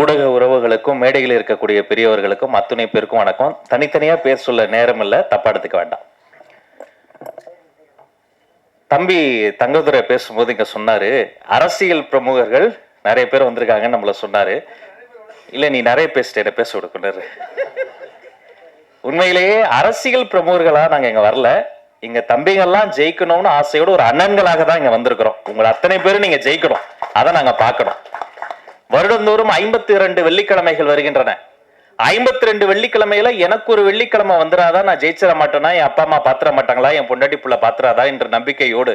ஊடக உறவுகளுக்கும் மேடையில் இருக்கக்கூடிய பெரியவர்களுக்கும் அத்துணை பேருக்கும் வணக்கம். தனித்தனியா பேர் சொல்ல நேரம் இல்ல தப்பா எடுத்துக்க வேண்டாம். தம்பி தங்கதுரை பேசும்போது இங்க சொன்னாரு அரசியல் பிரமுகர்கள் நிறைய பேர் வந்திருக்காங்கன்னு நம்மள சொன்னாரு. இல்ல நீ நிறைய பேசிட்ட என்ன பேச விடுக்குனாரு உண்மையிலேயே அரசியல் பிரமுகர்களா நாங்க இங்க வரல. இங்க தம்பிங்கெல்லாம் ஜெயிக்கணும்னு ஆசையோடு ஒரு அண்ணன்களாக தான் இங்க வந்திருக்கிறோம். உங்களை அத்தனை பேரும் நீங்க ஜெயிக்கணும். அதை நாங்க பார்க்கணும். வருடந்தோறும் ஐம்பத்தி இரண்டு வெள்ளிக்கிழமைகள் வருகின்றன. ஐம்பத்தி ரெண்டு வெள்ளிக்கிழமையில எனக்கு ஒரு வெள்ளிக்கிழமை வந்துடாதான் நான் ஜெயிச்சிட மாட்டேனா? என் அப்பா அம்மா பாத்திர மாட்டாங்களா? என் பொண்டாட்டி புள்ள பாத்திராதா? என்ற நம்பிக்கையோடு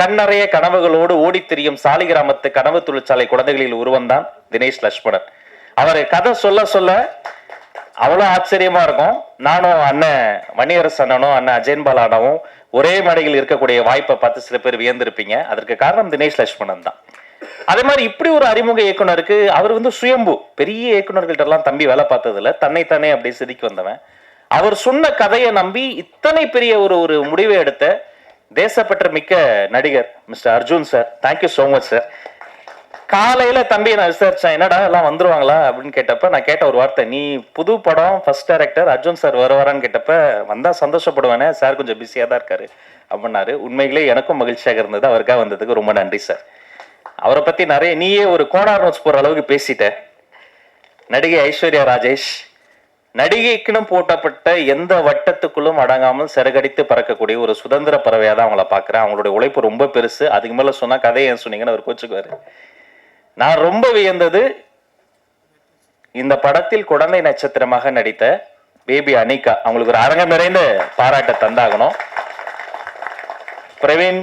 கண்ணறைய கனவுகளோடு ஓடி திரியும் சாலிகிராமத்து கனவு தொழிற்சாலை குழந்தைகளில் உருவந்தான் தினேஷ் லட்சுமணன். அவர் கதை சொல்ல சொல்ல அவ்வளோ ஆச்சரியமா இருக்கும். நானும் அண்ணன் மணியரசு அண்ணனும் அண்ணன் அஜயன் பாலானவும் ஒரே மேடையில் இருக்கக்கூடிய வாய்ப்பை பார்த்து சில பேர் வியந்திருப்பீங்க. அதற்கு காரணம் தினேஷ் லட்சுமணன் தான். அதே மாதிரி இப்படி ஒரு அறிமுக இயக்குனருக்கு அவர் வந்து சுயம்பு. பெரிய இயக்குனர்கள்ட்ட எல்லாம் தம்பி வேலை பார்த்ததுல தன்னைத்தானே அப்படி செதுக்கி வந்தவன். அவர் சொன்ன கதையை நம்பி இத்தனை பெரிய ஒரு ஒரு முடிவை எடுத்த தேசப்பற்ற மிக்க நடிகர் mister Arjun sir. Thank you so much sir காலையில தம்பி நான் விசாரிச்சேன் என்னடா எல்லாம் வந்துருவாங்களா? அப்படின்னு கேட்டப்ப நான் கேட்ட ஒரு வார்த்தை நீ புது படம் ஃபர்ஸ்ட் டேரக்டர் அர்ஜுன் சார் வருவாரான்னு கேட்டப்ப வந்தா சந்தோஷப்படுவேனே சார் கொஞ்சம் பிஸியாக தான் இருக்காரு அப்படின்னாரு. உண்மைகளே எனக்கும் மகிழ்ச்சியாக இருந்தது. அவருக்காக வந்ததுக்கு ரொம்ப நன்றி சார் அவரை பத்தி நிறைய நீயே ஒரு கோனார் நோட்ஸ் போற அளவுக்கு பேசிட்ட. நடிகை ஐஸ்வர்யா ராஜேஷ் நடிகைக்குன்னு போட்டப்பட்ட எந்த வட்டத்துக்குள்ளும் அடங்காமல் சிறகடித்து பறக்கக்கூடிய ஒரு சுதந்திர பறவையாக தான் அவங்கள பாக்குறேன். அவங்களுடைய உழைப்பு ரொம்ப பெருசு. அதுக்கு மேல சொன்னால் கதையை ஏன் சொன்னீங்கன்னு அவர் கோச்சுக்குவார். நான் ரொம்ப வியந்தது இந்த படத்தில் குழந்தை நட்சத்திரமாக நடித்த பேபி அனிகா. அவங்களுக்கு ஒரு அரங்கம் நிறைந்த பாராட்டை தந்தாகணும். பிரவீன்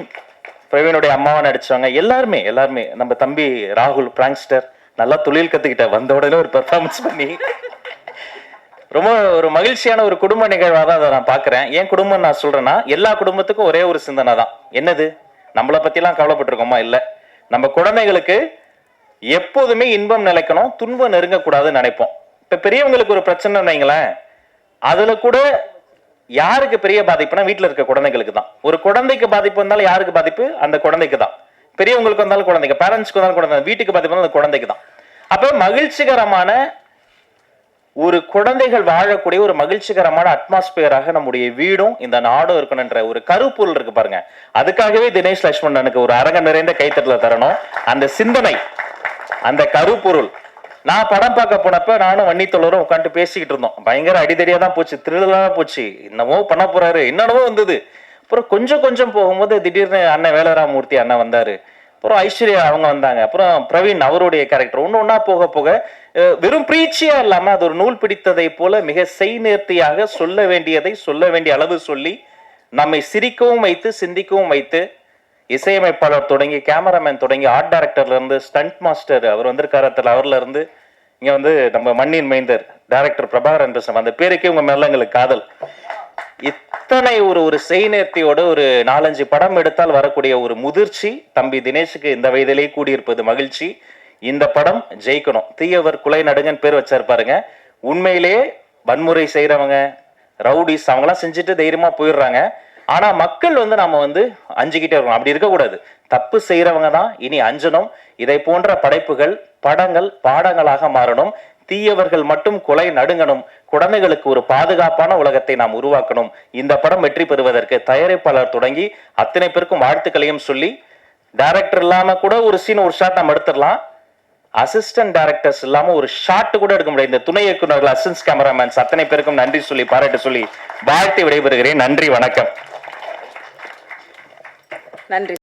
பிரவீனுடைய அம்மாவை நடிச்சவங்க எல்லாருமே எல்லாருமே நம்ம தம்பி ராகுல் பிராங்ஸ்டர் நல்லா தொழில் கத்துக்கிட்ட வந்த உடனே ஒரு பெர்ஃபார்மன்ஸ் பண்ணி ரொம்ப ஒரு மகிழ்ச்சியான ஒரு குடும்ப நிகழ்வாக தான் அதை நான் பார்க்குறேன் ஏன் குடும்பம் நான் சொல்கிறேன்னா எல்லா குடும்பத்துக்கும் ஒரே ஒரு சிந்தனை தான். என்னது? நம்மளை பற்றிலாம் கவலைப்பட்டிருக்கோமா? இல்லை. நம்ம குழந்தைகளுக்கு எப்போதுமே இன்பம் நிலைக்கணும் துன்பம் நெருங்கக்கூடாதுன்னு நினைப்போம். இப்போ பெரியவங்களுக்கு ஒரு பிரச்சனை வைங்களேன் அதில் கூட யாருக்கு பெரிய பாதிப்புனா வீட்டில் இருக்க குழந்தைகளுக்கு தான். ஒரு குழந்தைக்கு பாதிப்பு வந்தாலும் யாருக்கு பாதிப்பு? அந்த குழந்தைக்கு தான். பெரியவங்களுக்கு வந்தாலும் குழந்தைங்க பேரண்ட்ஸ்க்கு வந்தாலும் குழந்தை வீட்டுக்கு பாதிப்பு வந்தாலும் அந்த குழந்தைக்கு தான். அப்போ மகிழ்ச்சிகரமான ஒரு குழந்தைகள் வாழக்கூடிய ஒரு மகிழ்ச்சிகரமான அட்மாஸ்பியராக நம்முடைய வீடும் இந்த நாடும் இருக்கணுன்ற ஒரு கருப்பொருள் இருக்கு பாருங்க. அதுக்காகவே தினேஷ் லட்சுமணனுக்கு ஒரு அரங்கம் நிறைந்த கைத்தட்டல தரணும். அந்த சிந்தனை அந்த கருப்பொருள் நான் படம் பார்க்க போனப்ப நானும் வன்னித்தொழரும் உட்காந்து பேசிக்கிட்டு இருந்தோம். பயங்கர அடிதடியா தான் போச்சு திருடலா போச்சு. என்னமோ பண்ண போறாரு என்னென்னமோ வந்தது. அப்புறம் கொஞ்சம் கொஞ்சம் போகும்போது திடீர்னு அண்ணன் வேலராமூர்த்தி அண்ணன் வந்தாரு. அப்புறம் ஐஸ்வர்யா அவங்க வந்தாங்க. அப்புறம் பிரவீன் அவருடைய கேரக்டர் ஒன்று ஒன்றா போக போக வெறும் பிரீச்சியா இல்லாம அது ஒரு நூல் பிடித்ததை போல மிக செய்நேர்த்தியாக சொல்ல வேண்டியதை சொல்ல வேண்டிய அளவு சொல்லி நம்மை சிரிக்கவும் வைத்து சிந்திக்கவும் வைத்து இசையமைப்பாளர் தொடங்கி கேமராமேன் தொடங்கி ஆர்ட் டைரக்டர்ல இருந்து ஸ்டண்ட் மாஸ்டர் அவர் வந்திருக்காரு அதில் அவர்ல இருந்து இங்க வந்து நம்ம மண்ணின் மைந்தர் டைரக்டர் பிரபாகரன் பேசுறோம் அந்த பேருக்கே உங்க மேல எங்களுக்கு காதல். இத்தனை ஒரு ஒரு செய்நேர்த்தியோட ஒரு நாலஞ்சு படம் எடுத்தால் வரக்கூடிய ஒரு முதிர்ச்சி தம்பி தினேஷுக்கு இந்த வயதிலே கூடியிருப்பது மகிழ்ச்சி. இந்த படம் ஜெயிக்கணும். தீயவர் குலை நடுங்கன் பேர் வச்சிருப்பாருங்க உண்மையிலேயே வன்முறை செய்கிறவங்க ரவுடிஸ் அவங்களாம் செஞ்சுட்டு தைரியமா போயிடுறாங்க. ஆனா மக்கள் வந்து நாம வந்து அஞ்சுக்கிட்டே இருக்கணும். அப்படி இருக்கக்கூடாது. தப்பு செய்யறவங்க தான் இனி அஞ்சணும். இதை போன்ற படைப்புகள் படங்கள் பாடங்களாக மாறணும். தீயவர்கள் மட்டும் கொலை நடுங்கணும். குழந்தைகளுக்கு ஒரு பாதுகாப்பான உலகத்தை நாம் உருவாக்கணும். இந்த படம் வெற்றி பெறுவதற்கு தயாரிப்பாளர் தொடங்கி அத்தனை பேருக்கும் வாழ்த்துக்களையும் சொல்லி டைரக்டர் இல்லாம கூட ஒரு சீன் ஒரு ஷாட் நம்ம எடுத்துடலாம். அசிஸ்டன்ட் டைரக்டர்ஸ் இல்லாம ஒரு ஷாட் கூட எடுக்க முடியாது. இந்த துணை இயக்குநர்கள் அசிஸ்டன்ட் கேமராமேன்ஸ் அத்தனை பேருக்கும் நன்றி சொல்லி பாராட்டு சொல்லி வாழ்த்து விடைபெறுகிறேன். நன்றி வணக்கம். நன்றி.